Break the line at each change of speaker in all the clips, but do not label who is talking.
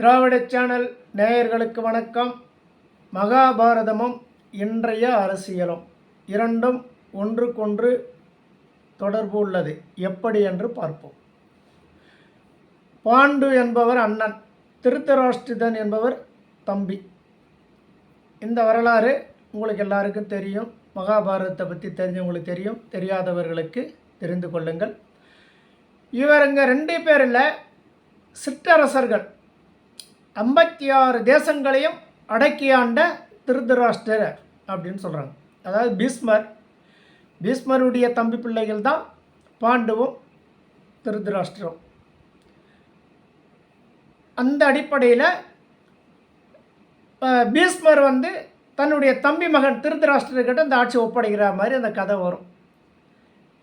திராவிட channel நேயர்களுக்கு வணக்கம். மகாபாரதமும் இன்றைய அரசியலும் இரண்டும் ஒன்றுக்கொன்று தொடர்பு உள்ளது. எப்படி என்று பார்ப்போம். பாண்டு என்பவர் அண்ணன் திருத்தராஷ்டிரன் என்பவர் தம்பி. இந்த வரலாறு உங்களுக்கு எல்லாருக்கும் தெரியும். மகாபாரதத்தை பற்றி தெரிஞ்சவங்களுக்கு தெரியும். தெரியாதவர்களுக்கு தெரிந்து கொள்ளுங்கள். இவருங்க ரெண்டு பேரில் சிற்றரசர்கள் ஐம்பத்தி ஆறு தேசங்களையும் அடக்கியாண்ட திருதராஷ்டிரர் அப்படின்னு சொல்கிறாங்க அதாவது பீஸ்மர் பீஸ்மருடைய தம்பி பிள்ளைகள் தான் பாண்டுவும் திருதராஷ்டிரம் அந்த அடிப்படையில் பீஸ்மர் வந்து தன்னுடைய தம்பி மகன் திருதராஷ்டிரர்கிட்ட இந்த ஆட்சி ஒப்படைக்கிற மாதிரி அந்த கதை வரும்.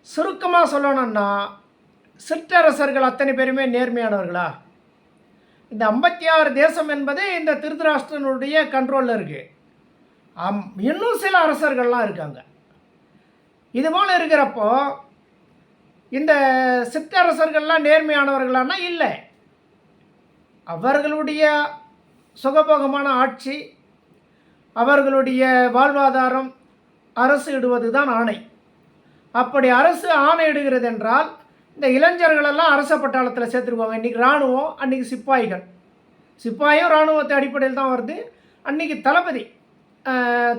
சுருக்கமாக சொல்லணும்னா சிற்றரசர்கள் அத்தனை பேருமே நேர்மையானவர்களா? இந்த ஐம்பத்தி ஆறு தேசம் என்பது இந்த திருதராஷ்டிரனுடைய கண்ட்ரோலில் இருக்குது அம் இன்னும் சில அரசர்கள்லாம் இருக்காங்க. இதுபோல் இருக்கிறப்போ இந்த சித்தரசர்கள்லாம் நேர்மையானவர்களானா? இல்லை. அவர்களுடைய சுகபோகமான ஆட்சி அவர்களுடைய வாழ்வாதாரம் அரசு இடுவது தான் ஆணை. அப்படி அரசு ஆணையிடுகிறது என்றால் இந்த இளைஞர்களெல்லாம் அரச பட்டாளத்தில் சேர்த்துருவாங்க இன்றைக்கி இராணுவம் அன்றைக்கி சிப்பாய்கள். சிப்பாயும் இராணுவத்தை அடிப்படையில் தான் வருது. அன்றைக்கி தளபதி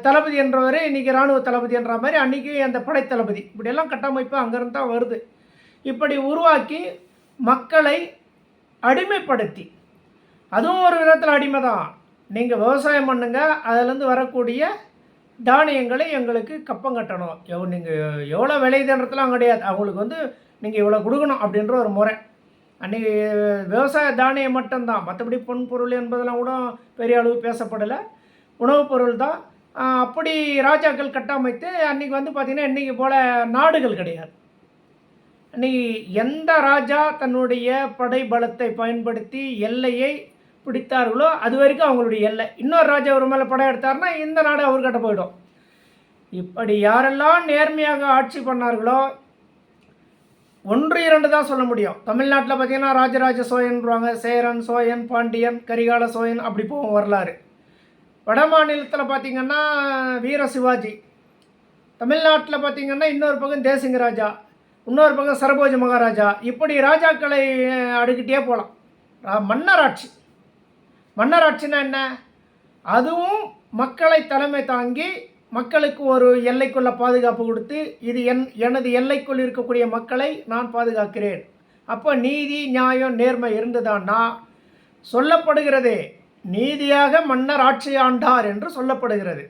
தளபதி என்றவர் இன்றைக்கி இராணுவ தளபதின்ற மாதிரி அன்றைக்கி அந்த படைத்தளபதி இப்படியெல்லாம் கட்டமைப்பு அங்கேருந்து தான் வருது. இப்படி உருவாக்கி மக்களை அடிமைப்படுத்தி அதுவும் ஒரு விதத்தில் அடிமை தான். நீங்கள் விவசாயம் பண்ணுங்க அதுலேருந்து வரக்கூடிய தானியங்களை எங்களுக்கு கப்பம் கட்டணும். எவ் நீங்கள் எவ்வளோ விளையுதுன்றதுலாம் கிடையாது. அவங்களுக்கு வந்து நீங்கள் இவ்வளோ கொடுக்கணும் அப்படின்ற ஒரு முறை. அன்றைக்கி விவசாய தானியம் மட்டும்தான். மற்றபடி பொன் பொருள் என்பதெல்லாம் கூட பெரிய அளவு பேசப்படலை. உணவுப் பொருள் தான். அப்படி ராஜாக்கள் கட்டமைத்து அன்றைக்கி வந்து பார்த்திங்கன்னா இன்றைக்கி போல் நாடுகள் கிடையாது. அன்றைக்கி எந்த ராஜா தன்னுடைய படை பலத்தை பயன்படுத்தி எல்லையை பிடித்தார்களோ அது வரைக்கும் அவங்களுடைய எல்லை. இன்னொரு ராஜா ஒரு மேலே படம் எடுத்தார்னா இந்த நாடு அவர்கிட்ட போயிடும். இப்படி யாரெல்லாம் நேர்மையாக ஆட்சி பண்ணார்களோ ஒன்று இரண்டு தான் சொல்ல முடியும். தமிழ்நாட்டில் பார்த்தீங்கன்னா ராஜராஜ சோழன்றாங்க சேரன் சோழன் பாண்டியன் கரிகால சோழன் அப்படி போகும் வரலாறு. வட மாநிலத்தில் பார்த்திங்கன்னா வீர சிவாஜி. தமிழ்நாட்டில் பார்த்திங்கன்னா இன்னொரு பக்கம் தேசிங்க ராஜா. இன்னொரு பக்கம் சரபோஜ மகாராஜா. இப்படி ராஜாக்களை அடுக்கிட்டே போகலாம் ரா- மன்னராட்சி. மன்னராட்சினா என்ன? அதுவும் மக்களை தலைமை தாங்கி மக்களுக்கு ஒரு எல்லைக்குள்ள பாதுகாப்பு கொடுத்து இது என் எனது எல்லைக்குள் இருக்கக்கூடிய மக்களை நான் பாதுகாக்கிறேன். அப்போ நீதி நியாயம் நேர்மை இருந்ததான்னா சொல்லப்படுகிறதே. நீதியாக மன்னர் ஆட்சி ஆண்டார் என்று சொல்லப்படுகிறது.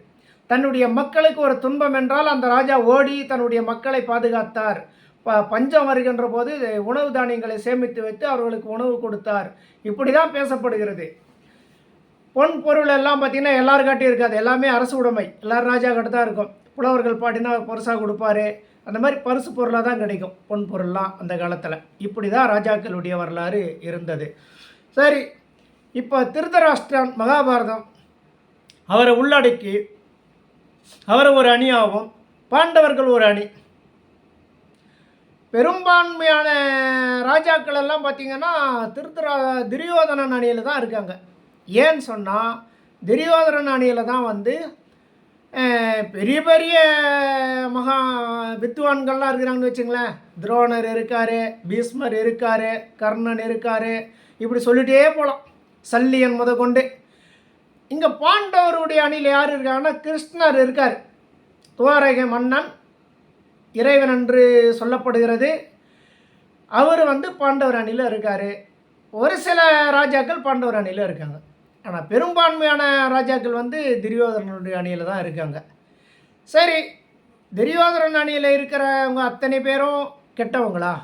தன்னுடைய மக்களுக்கு ஒரு துன்பம் என்றால் அந்த ராஜா ஓடி தன்னுடைய மக்களை பாதுகாத்தார். ப பஞ்சம் வருகின்ற போது உணவு தானியங்களை சேமித்து வைத்து அவர்களுக்கு உணவு கொடுத்தார். இப்படி தான் பேசப்படுகிறது. பொன் பொருள் எல்லாம் பார்த்தீங்கன்னா எல்லாருக்காட்டையும் இருக்காது. எல்லாமே அரசு உடைமை. எல்லாரும் ராஜா கிட்ட தான் இருக்கும். புலவர்கள் பாட்டினா பரிசாக கொடுப்பாரு. அந்த மாதிரி பரிசு பொருளாக தான் கிடைக்கும். பொன் பொருள்லாம் அந்த காலத்தில். இப்படி தான் ராஜாக்களுடைய வரலாறு இருந்தது. சரி இப்போ திருதராஷ்டிரன் மகாபாரதம் அவரை உள்ளடக்கி அவரை ஒரு அணியாகவும் பாண்டவர்கள் ஒரு அணி. பெரும்பான்மையான ராஜாக்கள் எல்லாம் பார்த்தீங்கன்னா திருத்தரா துரியோதனன் அணியில் தான் இருக்காங்க. ஏன்னு சொன்னால் துரியோதரன் அணியில் தான் வந்து பெரிய பெரிய மகா வித்துவான்கள்லாம் இருக்கிறாங்கன்னு வச்சுங்களேன். துரோணர் இருக்கார் பீஷ்மர் இருக்கார் கர்ணன் இருக்கார். இப்படி சொல்லிட்டே போகலாம் சல்லியன் முத கொண்டு இங்கே பாண்டவருடைய அணியில் யார் இருக்காங்கன்னா கிருஷ்ணர் இருக்கார். துவாரக மன்னன் இறைவன் என்று சொல்லப்படுகிறது. அவர் வந்து பாண்டவர் அணியில் இருக்கார். ஒரு சில ராஜாக்கள் பாண்டவர் அணியில் இருக்காங்க. ஆனால் பெரும்பான்மையான ராஜாக்கள் வந்து துரியோதரனுடைய அணியில் தான் இருக்காங்க. சரி துரியோதரன் அணியில் இருக்கிறவங்க அத்தனை பேரும் கெட்டவங்களா?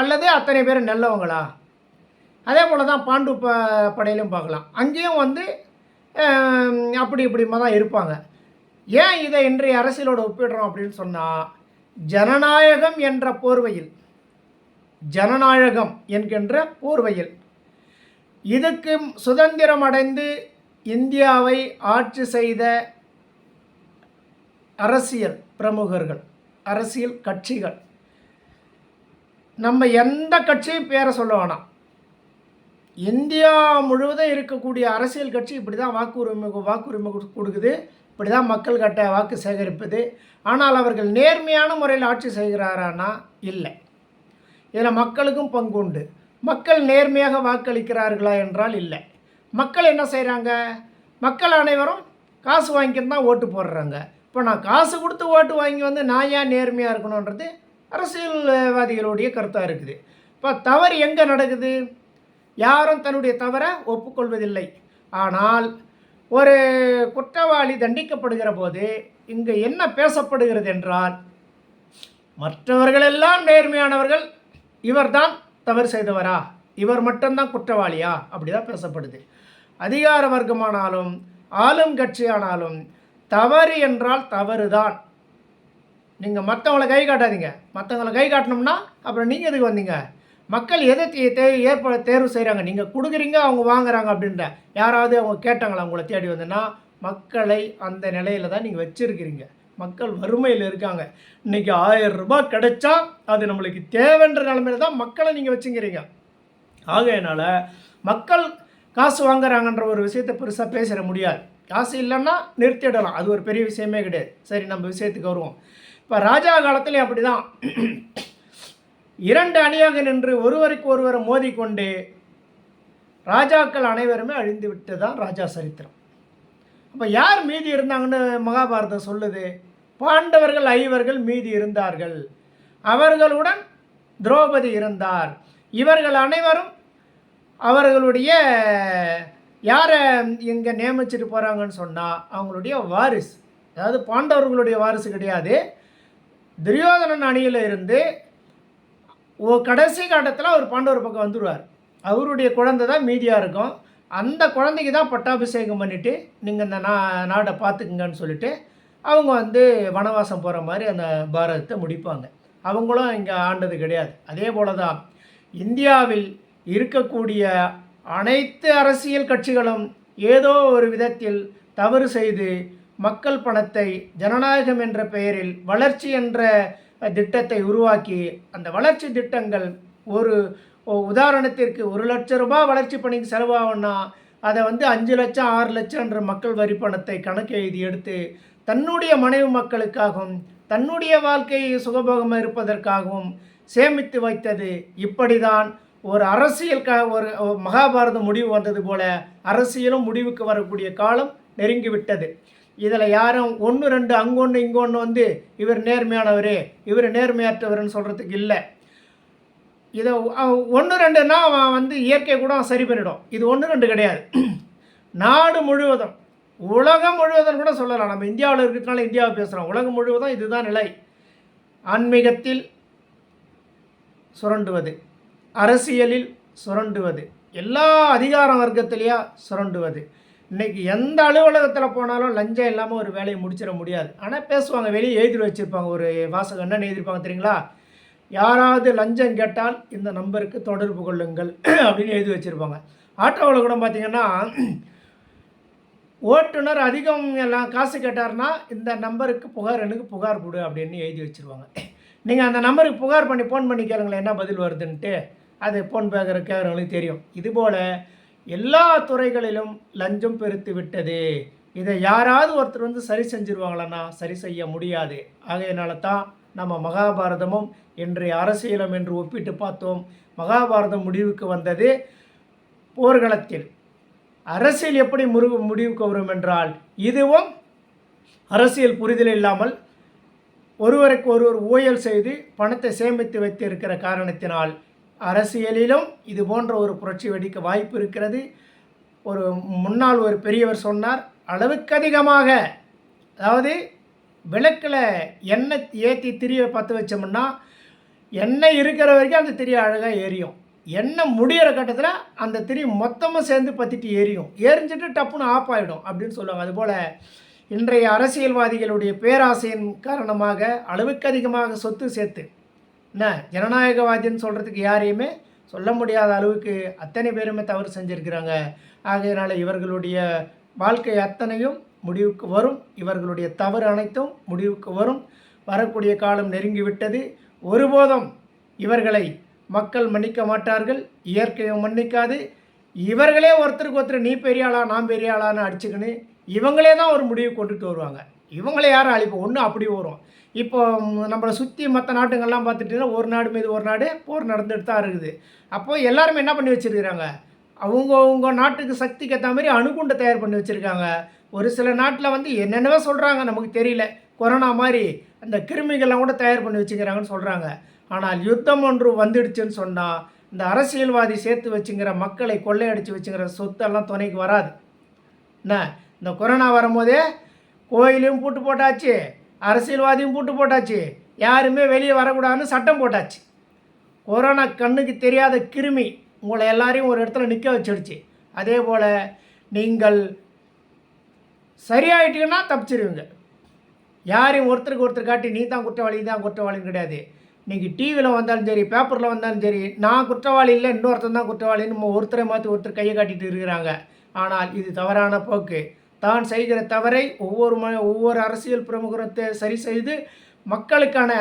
அல்லது அத்தனை பேரும் நல்லவங்களா? அதே போல் தான் பாண்டு ப படையிலும் பார்க்கலாம். அங்கேயும் வந்து அப்படி இப்படிமா தான் இருப்பாங்க. ஏன் இதை இன்றைய அரசியலோடு ஒப்பிடுறோம் அப்படின்னு சொன்னால் ஜனநாயகம் என்ற போர்வையில் ஜனநாயகம் என்கின்ற போர்வையில் இதுக்கு சுதந்திரம் அடைந்து இந்தியாவை ஆட்சி செய்த அரசியல் பிரமுகர்கள் அரசியல் கட்சிகள். நம்ம எந்த கட்சியும் பேரை சொல்ல வேணாம். இந்தியா முழுவதும் இருக்கக்கூடிய அரசியல் கட்சி இப்படி தான் வாக்குரிமை வாக்குரிமை கொடுக்குது. இப்படி தான் மக்கள் கட்ட வாக்கு சேகரிப்பது. ஆனால் அவர்கள் நேர்மையான முறையில் ஆட்சி செய்கிறாரானா? இல்லை. இதில் மக்களுக்கும் பங்கு உண்டு. மக்கள் நேர்மையாக வாக்களிக்கிறார்களா என்றால் இல்லை. மக்கள் என்ன செய்கிறாங்க மக்கள் அனைவரும் காசு வாங்கிக்கிட்டு தான் ஓட்டு போடுறாங்க. இப்போ நான் காசு கொடுத்து ஓட்டு வாங்கி வந்து நான் ஏன் நேர்மையாக இருக்கணுன்றது அரசியல்வாதிகளுடைய கருத்தாக இருக்குது. இப்போ தவறு எங்கே நடக்குது? யாரும் தன்னுடைய தவறை ஒப்புக்கொள்வதில்லை. ஆனால் ஒரு குற்றவாளி தண்டிக்கப்படுகிற போது இங்கு என்ன பேசப்படுகிறது என்றால் மற்றவர்களெல்லாம் நேர்மையானவர்கள் இவர்தான் தவறு செய்தவரா? இவர் மட்டும்தான் குற்றவாளியா? அப்படிதான் பேசப்படுது. அதிகார வர்க்கமானாலும் ஆளும் கட்சியானாலும் தவறு என்றால் தவறு தான் நீங்கள் மற்றவங்கள கை காட்டாதீங்க. மற்றவங்கள கை காட்டணும்னா அப்புறம் நீங்கள் எதுக்கு வந்தீங்க? மக்கள் எதை தே- தே ஏற்ப தேர்வு செய்கிறாங்க நீங்கள் கொடுக்குறீங்க அவங்க வாங்குறாங்க அப்படின்ற யாராவது அவங்க கேட்டாங்களா உங்களை தேடி வந்துன்னா மக்களை அந்த நிலையில் தான் நீங்கள் வச்சுருக்கிறீங்க. மக்கள் வறுமையில் இருக்காங்க. இன்னைக்கு ஆயிரம் ரூபாய் கிடைச்சா அது நம்மளுக்கு தேவைன்ற நிலமையில தான் மக்களை நீங்கள் வச்சுங்கிறீங்க ஆகையினால மக்கள் காசு வாங்குறாங்கன்ற ஒரு விஷயத்தை பெருசாக பேசிட முடியாது. காசு இல்லைன்னா நிறுத்திடலாம். அது ஒரு பெரிய விஷயமே கிடையாது. சரி நம்ம விஷயத்துக்கு வருவோம். இப்போ ராஜா காலத்துலேயும் அப்படி தான் இரண்டு அணியாக நின்று ஒருவருக்கு ஒருவர் மோதிக்கொண்டு ராஜாக்கள் அனைவருமே அழிந்து விட்டு தான் ராஜா சரித்திரம். அப்போ யார் மீதி இருந்தாங்கன்னு மகாபாரதம் சொல்லுது? பாண்டவர்கள் ஐவர்கள் மீதி இருந்தார்கள். அவர்களுடன் திரௌபதி இருந்தார். இவர்கள் அனைவரும் அவர்களுடைய யாரை இங்கே நியமிச்சிட்டு போகிறாங்கன்னு சொன்னால் அவங்களுடைய வாரிசு. அதாவது பாண்டவர்களுடைய வாரிசு கிடையாது. துரியோதனன் அணியில் இருந்து ஓ கடைசி காட்டத்தில் அவர் பாண்டவர் பக்கம் வந்துடுவார் அவருடைய குழந்தை தான் மீதியாக இருக்கும். அந்த குழந்தைக்கு தான் பட்டாபிஷேகம் பண்ணிவிட்டு நீங்கள் இந்த நா நாடை பார்த்துக்குங்கன்னு சொல்லிட்டு அவங்க வந்து வனவாசம் போகிற மாதிரி அந்த பாரதத்தை முடிப்பாங்க. அவங்களும் இங்கே ஆண்டது கிடையாது. அதே போல தான் இந்தியாவில் இருக்கக்கூடிய அனைத்து அரசியல் கட்சிகளும் ஏதோ ஒரு விதத்தில் தவறு செய்து மக்கள் பணத்தை ஜனநாயகம் என்ற பெயரில் வளர்ச்சி என்ற திட்டத்தை உருவாக்கி அந்த வளர்ச்சி திட்டங்கள் ஒரு உதாரணத்திற்கு ஒரு லட்ச ரூபாய் வளர்ச்சி பணிக்கு செலவாகும்னா அதை வந்து அஞ்சு லட்சம் ஆறு லட்சம்ன்ற மக்கள் வரி பணத்தை கணக்கு எழுதி எடுத்து தன்னுடைய மனைவி மக்களுக்காகவும் தன்னுடைய வாழ்க்கையை சுகபோகமாக இருப்பதற்காகவும் சேமித்து வைத்தது இப்படிதான் ஒரு அரசியல் க ஒரு மகாபாரதம் முடிவு வந்தது போல அரசியலும் முடிவுக்கு வரக்கூடிய காலம் நெருங்கிவிட்டது. இதில் யாரும் ஒன்று ரெண்டு அங்கொன்று இங்கொன்று வந்து இவர் நேர்மையானவர் இவர் நேர்மையற்றவர்னு சொல்கிறதுக்கு இல்லை. இதை ஒன்று ரெண்டுன்னா அவன் வந்து இயற்கை கூட சரி பண்ணிடும் இது ஒன்று ரெண்டு கிடையாது. நாடு முழுவதும் உலகம் முழுவதும் கூட சொல்லலாம். நம்ம இந்தியாவில் இருக்கிறதுனால இந்தியாவை பேசுகிறோம் உலகம் முழுவதும் இதுதான் நிலை. ஆன்மீகத்தில் சுரண்டுவது. அரசியலில் சுரண்டுவது. எல்லா அதிகார வர்க்கத்திலேயா சுரண்டுவது. இன்றைக்கி எந்த அலுவலகத்தில் போனாலும் லஞ்சம் இல்லாமல் ஒரு வேலையை முடிச்சிட முடியாது. ஆனால் பேசுவாங்க. வெளியே எழுதி வச்சுருப்பாங்க. ஒரு வாசகம் என்ன எழுதியிருப்பாங்க தெரியுங்களா? யாராவது லஞ்சம் கேட்டால் இந்த நம்பருக்கு தொடர்பு கொள்ளுங்கள் அப்படின்னு எழுதி வச்சுருப்பாங்க. ஆட்டோவில் கூட பார்த்தீங்கன்னா ஓட்டுநர் அதிகம் எல்லாம் காசு கேட்டார்னா இந்த நம்பருக்கு புகார் எனக்கு புகார் கொடு அப்படின்னு எழுதி வச்சுருவாங்க. நீங்கள் அந்த நம்பருக்கு புகார் பண்ணி ஃபோன் பண்ணி கேளுங்களேன் என்ன பதில் வருதுன்ட்டு. அது ஃபோன் பேக்கிற கேட்குறவங்களுக்கு தெரியும். இதுபோல் எல்லா துறைகளிலும் லஞ்சம் பெருத்து விட்டது. இதை யாராவது ஒருத்தர் வந்து சரி செஞ்சிருவாங்களான்னா சரி செய்ய முடியாது. ஆகையினால தான் நம்ம மகாபாரதமும் இன்றைய அரசியலும் என்று ஒப்பிட்டு பார்த்தோம். மகாபாரதம் முடிவுக்கு வந்தது போர்க்களத்தில். அரசியல் எப்படி முருக முடிவுக்கு வரும் என்றால் இதுவும் அரசியல் புரிதல் இல்லாமல் ஒருவருக்கு ஒருவர் ஊழல் செய்து பணத்தை சேமித்து வைத்திருக்கிற காரணத்தினால் அரசியலிலும் இது போன்ற ஒரு புரட்சி வெடிக்க வாய்ப்பு இருக்கிறது. ஒரு முன்னால் ஒரு பெரியவர் சொன்னார் அளவுக்கு அதிகமாக. அதாவது விளக்கில் எண்ணெய் ஏற்றி திரியை பற்ற வச்சோம்னா எண்ணெய் இருக்கிற வரைக்கும் அந்த திரிய அழகாக எரியும். எண்ணெய் முடியிற கட்டத்தில் அந்த திரி மொத்தமாக சேர்ந்து பற்றிட்டு எரியும். எரிஞ்சிட்டு டப்புன்னு ஆஃப் ஆகிடும் அப்படின்னு சொல்லுவாங்க. அதுபோல் இன்றைய அரசியல்வாதிகளுடைய பேராசையின் காரணமாக அளவுக்கு அதிகமாக சொத்து சேர்த்து என்ன ஜனநாயகவாதின்னு சொல்கிறதுக்கு யாரையுமே சொல்ல முடியாத அளவுக்கு அத்தனை பேருமே தவறு செஞ்சுருக்கிறாங்க. ஆகையினால் இவர்களுடைய வாழ்க்கை அத்தனையும் முடிவுக்கு வரும். இவர்களுடைய தவறு அனைத்தும் முடிவுக்கு வரும். வரக்கூடிய காலம் நெருங்கிவிட்டது ஒருபோதும் இவர்களை மக்கள் மன்னிக்க மாட்டார்கள் இயற்கையும் மன்னிக்காது. இவர்களே ஒருத்தருக்கு ஒருத்தர் நீ பெரிய ஆளா நான் பெரிய ஆளான்னு அடிச்சுக்கின்னு இவங்களே தான் ஒரு முடிவு கொண்டுட்டு வருவாங்க. இவங்களே யாரும் அழிப்போம் ஒன்று அப்படி வரும். இப்போ நம்மளை சுற்றி மற்ற நாட்டுங்கள்லாம் பார்த்துட்டிங்கன்னா ஒரு நாடு மீது ஒரு நாடு போர் நடந்துட்டு தான் இருக்குது. அப்போது எல்லாருமே என்ன பண்ணி வச்சுருக்கிறாங்க? அவங்க அவங்க நாட்டுக்கு சக்திக்கு ஏற்ற மாதிரி அணுகுண்டை தயார் பண்ணி வச்சுருக்காங்க. ஒரு சில நாட்டில் வந்து என்னென்னவோ சொல்கிறாங்க நமக்கு தெரியல. கொரோனா மாதிரி அந்த கிருமிகள்லாம் கூட தயார் பண்ணி வச்சுக்கிறாங்கன்னு சொல்கிறாங்க ஆனால் யுத்தம் ஒன்று வந்துடுச்சுன்னு சொன்னால் இந்த அரசியல்வாதி சேர்த்து வச்சுங்கிற மக்களை கொள்ளையடிச்சு வச்சுங்கிற சொத்தெல்லாம் துணைக்கு வராது. என்ன? இந்த கொரோனா வரும்போதே கோயிலையும் பூட்டு போட்டாச்சு அரசியல்வாதியும் பூட்டு போட்டாச்சு யாருமே வெளியே வரக்கூடாதுன்னு சட்டம் போட்டாச்சு. கொரோனா கண்ணுக்கு தெரியாத கிருமி உங்களை எல்லாரையும் ஒரு இடத்துல நிற்க வச்சிடுச்சு. அதே போல் நீங்கள் சரியாயிட்டீங்கன்னா தப்பிச்சிருவீங்க. யாரையும் ஒருத்தருக்கு ஒருத்தர் காட்டி நீ தான் குற்றவாளி தான் குற்றவாளின்னு கிடையாது. இன்றைக்கி டிவியில் வந்தாலும் சரி பேப்பரில் வந்தாலும் சரி நான் குற்றவாளி இல்லை இன்னொருத்தன் தான் குற்றவாளின்னு நம்ம ஒருத்தரை மாற்றி ஒருத்தர் கையை காட்டிட்டு இருக்கிறாங்க. ஆனால் இது தவறான போக்கு. தான் செய்கிற தவறை ஒவ்வொரு ம ஒவ்வொரு அரசியல் பிரமுகரும் சரி செய்து மக்களுக்கான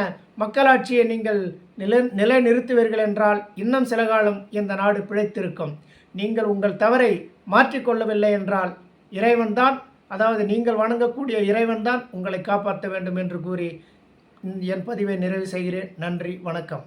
மக்களாட்சியை நீங்கள் நில நிலைநிறுத்துவீர்கள் என்றால் இன்னும் சில காலம் இந்த நாடு பிழைத்திருக்கும். நீங்கள் உங்கள் தவறை மாற்றிக்கொள்ளவில்லை என்றால் இறைவன்தான் அதாவது நீங்கள் வணங்கக்கூடிய இறைவன்தான் உங்களை காப்பாற்ற வேண்டும் என்று கூறி என் பதிவை நிறைவு செய்கிறேன். நன்றி வணக்கம்.